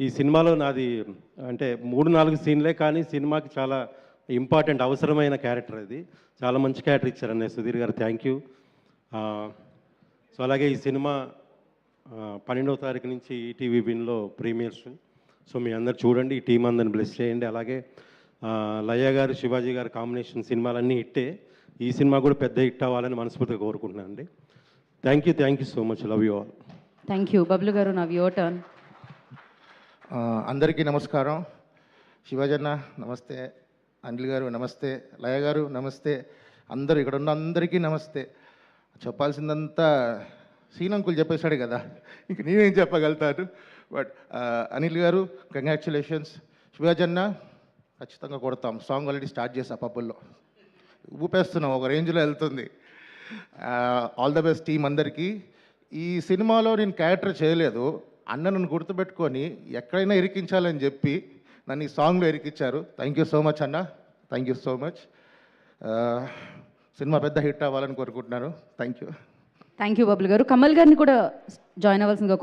ఈ సినిమాలో నాది అంటే మూడు నాలుగు సీన్లే కానీ సినిమాకి చాలా ఇంపార్టెంట్ అవసరమైన క్యారెక్టర్ అది. చాలా మంచి క్యారెక్టర్ ఇచ్చారు అన్నయ్య సుధీర్ గారు. థ్యాంక్ యూ సో అలాగే ఈ సినిమా పన్నెండవ తారీఖు నుంచి ఈటీవీ విన్లో ప్రీమియర్స్. సో మీ అందరు చూడండి ఈ టీం అందరిని బ్లెస్ చేయండి. అలాగే ఆ, లయ్య గారు శివాజీ గారు కాంబినేషన్ సినిమాలన్నీ హిట్టే. ఈ సినిమా కూడా పెద్ద హిట్ అవ్వాలని మనస్ఫూర్తిగా కోరుకుంటున్నాను అండి thank you thank you so much love you all thank you Bablu గారు నవ్ యువర్ టర్న్ అందరికీ నమస్కారం. శివాజన్న నమస్తే. అనిల్ గారు నమస్తే. లయ గారు నమస్తే. అందరూ ఇక్కడ ఉన్న అందరికీ నమస్తే. చెప్పాల్సిందంతా సీనంకులు చెప్పేశాడు కదా. ఇంక నేనేం చెప్పగలుగుతాను? బట్ అనిల్ గారు కంగ్రాచులేషన్స్ శివాజన్న ఖచ్చితంగా కొడతాం. సాంగ్ ఆల్రెడీ స్టార్ట్ చేసా పబ్బుల్లో. ఊపేస్తున్నాం ఒక రేంజ్లో వెళ్తుంది. ఆల్ ద బెస్ట్ టీం అందరికీ. ఈ సినిమాలో నేను క్యారెక్టర్ చేయలేదు. అన్న నన్ను గుర్తుపెట్టుకొని ఎక్కడైనా ఇరికించాలని చెప్పి నన్ను ఈ సాంగ్లో ఇరికించారు థ్యాంక్ యూ సో మచ్ అన్న. Thank you so much cinema పెద్ద హిట్ అవ్వాలని కోరుకుంటున్నాను. Thank you thank you Bablu గారు. కమల్ గారిని కూడా జాయిన్ అవ్వాల్సిందిగా కోరు